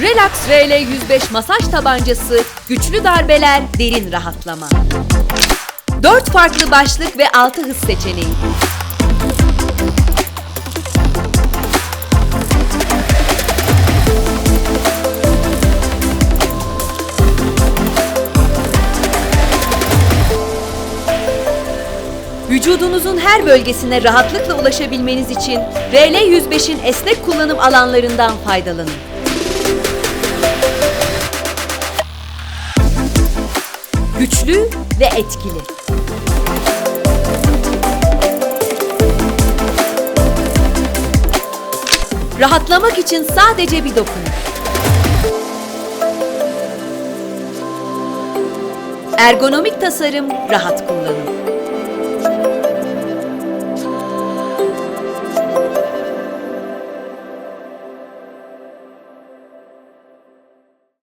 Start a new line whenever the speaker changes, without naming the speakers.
Relax RL 105 masaj tabancası, güçlü darbeler, derin rahatlama. 4 farklı başlık ve 6 hız seçeneği. Vücudunuzun her bölgesine rahatlıkla ulaşabilmeniz için RL 105'in esnek kullanım alanlarından faydalanın. Güçlü ve etkili. Rahatlamak için sadece bir dokunuş. Ergonomik tasarım, rahat kullanım.